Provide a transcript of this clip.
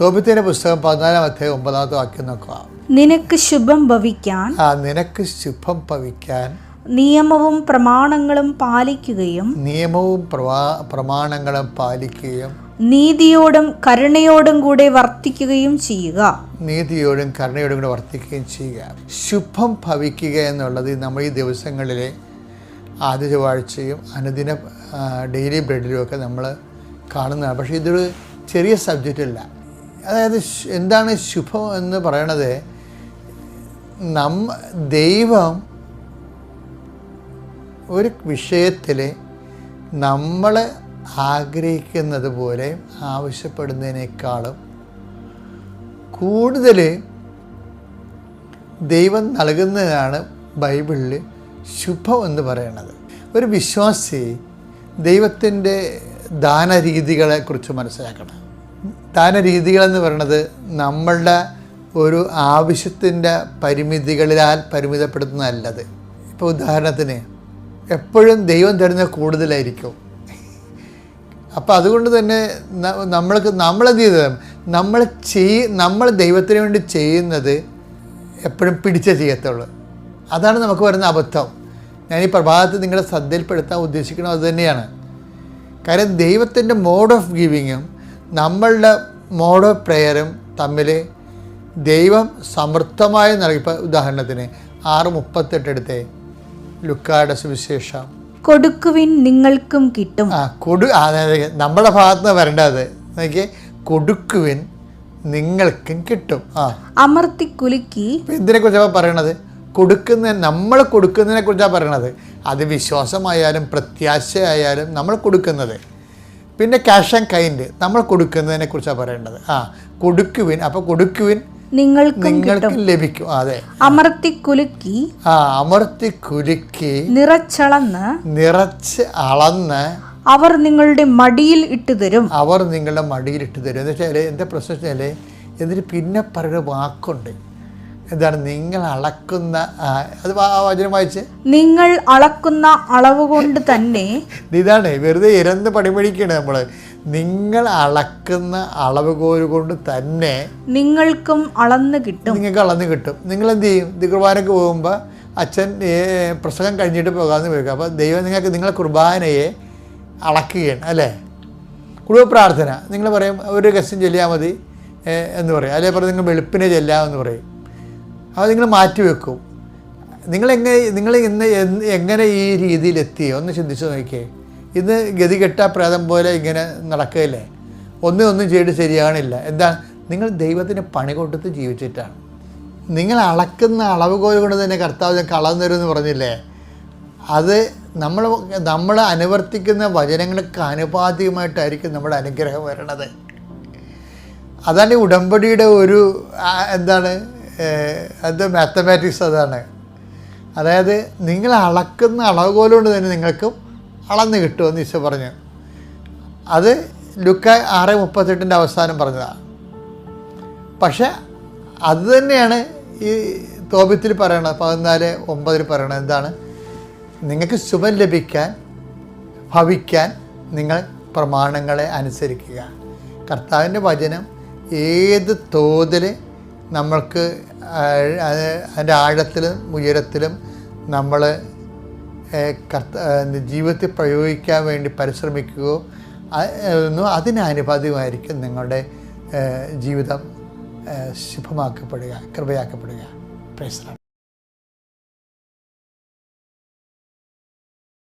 തോബിത്തിന്റെ പുസ്തകം പതിനാലാം അധ്യായം ഒമ്പതാമത്തെ വാക്യം നോക്കുക. നിനക്ക് ശുഭം ഭവിക്കാൻ ആ നിനക്ക് ശുഭം ഭവിക്കാൻ നിയമവും പ്രമാണങ്ങളും പാലിക്കുകയും നിയമവും പ്രമാണങ്ങളും പാലിക്കുകയും നീതിയോടും കരുണയോടും കൂടെ വർത്തിക്കുകയും ചെയ്യുക. നീതിയോടും കരുണയോടും കൂടെ വർത്തിക്കുകയും ചെയ്യുക. ശുഭം ഭവിക്കുക എന്നുള്ളത് നമ്മൾ ഈ ദിവസങ്ങളിലെ ആദ്യ ചൊവ്വാഴ്ചയും അനുദിന ഡെയിലി ബ്രെഡിലും ഒക്കെ നമ്മൾ കാണുന്നതാണ്. പക്ഷേ ഇതൊരു ചെറിയ സബ്ജക്റ്റ് അല്ല. അതായത് എന്താണ് ശുഭം എന്ന് പറയണത്? നമ്മ ദൈവം ഒരു വിഷയത്തിൽ നമ്മൾ ആഗ്രഹിക്കുന്നത് പോലെ ആവശ്യപ്പെടുന്നതിനേക്കാളും കൂടുതൽ ദൈവം നൽകുന്നതാണ് ബൈബിളിൽ ശുഭം എന്ന് പറയുന്നത് ഒരു വിശ്വാസി ദൈവത്തിന്റെ ദാനരീതികളെക്കുറിച്ച് മനസ്സിലാക്കണം. ദാനരീതികളെന്ന് പറയുന്നത് നമ്മളുടെ ഒരു ആവശ്യത്തിന്റെ പരിമിതികളിലാൽ പരിമിതപ്പെടുത്തുന്നതല്ലത്. ഇപ്പോൾ ഉദാഹരണത്തിന് എപ്പോഴും ദൈവം തരുന്ന കൂടുതലായിരിക്കും. അപ്പോൾ അതുകൊണ്ട് തന്നെ നമ്മൾക്ക് നമ്മളെന്ത് ചെയ്തത്? നമ്മൾ ചെയ് നമ്മൾ ദൈവത്തിന് വേണ്ടി ചെയ്യുന്നത് എപ്പോഴും പിടിച്ചേ ചെയ്യത്തുള്ളൂ. അതാണ് നമുക്ക് വരുന്ന അബദ്ധം. ഞാൻ ഈ പ്രഭാതത്തിൽ നിങ്ങളെ ശ്രദ്ധയിൽപ്പെടുത്താൻ ഉദ്ദേശിക്കുന്നത് അതുതന്നെയാണ് കാര്യം ദൈവത്തിന്റെ മോഡ് ഓഫ് ഗിവിങ്ങും നമ്മളുടെ മോഡ് ഓഫ് പ്രെയറും തമ്മിൽ ദൈവം സമൃദ്ധമായി നൽകി. ഉദാഹരണത്തിന് ആറ് മുപ്പത്തെട്ട് എടുത്തേ. ലുക്കായുടെ സുവിശേഷം. കൊടുക്കുവിൻ നിങ്ങൾക്കും കിട്ടും. ആ കൊടു അതായത് നമ്മുടെ ഭാഗത്ത് നിന്ന് വരേണ്ടത് നോക്കി കൊടുക്കുവിൻ നിങ്ങൾക്കും കിട്ടും. ആ. അമർത്തി കുലുക്കി. ഇതിനെ എന്തിനെ കുറിച്ചാണ് പറയണത്? കൊടുക്കുന്ന നമ്മൾ കൊടുക്കുന്നതിനെ കുറിച്ചാണ് പറയണത്. അത് വിശ്വാസമായാലും പ്രത്യാശയായാലും നമ്മൾ കൊടുക്കുന്നത്. പിന്നെ ക്യാഷ് ആൻഡ് കൈൻഡ് നമ്മൾ കൊടുക്കുന്നതിനെ കുറിച്ചാണ് പറയേണ്ടത്. ആ കൊടുക്കുവിൻ. അപ്പോൾ കൊടുക്കുവിൻ നിങ്ങൾക്കും നിങ്ങൾക്ക് ലഭിക്കും. അതെ. അമർത്തി കുലുക്കി ആ അമർത്തി കുലുക്കി നിറച്ചളന്ന് നിറച്ച് അളന്ന് അവർ നിങ്ങളുടെ മടിയിൽ ഇട്ട് തരും. അവർ നിങ്ങളുടെ മടിയിൽ ഇട്ട് തരും. എന്ന് വെച്ചാൽ എന്റെ പ്രശ്നം വെച്ചാൽ എന്നിട്ട് പിന്നെ പറയുന്ന വാക്കുണ്ട്. എന്താണ് നിങ്ങൾ അളക്കുന്ന അത് വചനം വായിച്ച്. നിങ്ങൾ അളക്കുന്ന അളവ് കൊണ്ട് തന്നെ ഇതാണ് വെറുതെ ഇരന്ന് പടിമടിക്കുകയാണ് നമ്മൾ നിങ്ങൾ അളക്കുന്ന അളവുകോൽ കൊണ്ട് തന്നെ നിങ്ങൾക്കും അളന്ന് കിട്ടും. നിങ്ങൾക്ക് അളന്ന് കിട്ടും. നിങ്ങൾ എന്ത് ചെയ്യും കുർബാനയ്ക്ക് പോകുമ്പോൾ അച്ഛൻ പ്രസംഗം കഴിഞ്ഞിട്ട് പോകാമെന്ന് വെക്കുക അപ്പോൾ ദൈവം നിങ്ങൾക്ക് നിങ്ങളെ കുർബാനയെ അളക്കുകയാണ് അല്ലേ? കുടുംബ പ്രാർത്ഥന. നിങ്ങൾ പറയും ഒരു ഗസ്റ്റും ചെല്ലിയാൽ മതി എന്ന് പറയും. അല്ലെ പറയും നിങ്ങൾ വെളുപ്പിനെ ചെല്ലാമെന്ന് പറയും. അത് നിങ്ങൾ മാറ്റി വെക്കും. നിങ്ങളെങ്ങനെ നിങ്ങൾ ഇന്ന് എങ്ങനെ ഈ രീതിയിൽ എത്തി ഒന്ന് ചിന്തിച്ച് നോക്കിയേ. ഇന്ന് ഗതികെട്ട പ്രേതം പോലെ ഇങ്ങനെ നടക്കുകയില്ലേ? ഒന്നും ഒന്നും ചെയ്ത് ശരിയാണില്ല എന്താ നിങ്ങൾ ദൈവത്തിന് പണി കൊടുത്ത് ജീവിച്ചിട്ടാണ്. നിങ്ങൾ അളക്കുന്ന അളവുകോൽ കൊണ്ട് തന്നെ കർത്താവ് ഞങ്ങൾക്ക് അളന്നു തരുമെന്ന് പറഞ്ഞില്ലേ? അത് നമ്മൾ നമ്മൾ അനുവർത്തിക്കുന്ന വചനങ്ങൾക്ക് ആനുപാതികമായിട്ടായിരിക്കും നമ്മുടെ അനുഗ്രഹം വരണത്. അതാണ് ഉടമ്പടിയുടെ ഒരു എന്താണ് അത് മാത്തമാറ്റിക്സ് അതാണ്. അതായത് നിങ്ങൾ അളക്കുന്ന അളവുകോൽ കൊണ്ട് തന്നെ നിങ്ങൾക്കും അളന്ന് കിട്ടുമെന്ന് ഈശോ പറഞ്ഞു. അത് ലുക്ക ആറ് മുപ്പത്തെട്ടിന്റെ അവസാനം പറഞ്ഞതാണ് പക്ഷെ അത് തന്നെയാണ് ഈ തോപത്തിൽ പറയണത് പതിനാല് ഒമ്പതിൽ പറയണത് എന്താണ്? നിങ്ങൾക്ക് ശുഭം ലഭിക്കാൻ ഭവിക്കാൻ നിങ്ങൾ പ്രമാണങ്ങളെ അനുസരിക്കുക. കർത്താവിന്റെ വചനം ഏത് തോതിൽ നമ്മൾക്ക് അതിന്റെ ആഴത്തിലും ഉയരത്തിലും നമ്മൾ കർത്ത ജീവിതത്തിൽ പ്രയോഗിക്കാൻ വേണ്ടി പരിശ്രമിക്കുകയോ അതിനനുപാതികമായിരിക്കും നിങ്ങളുടെ ജീവിതം ശുഭമാക്കപ്പെടുക കൃപയാക്കപ്പെടുക. പ്രശ്നം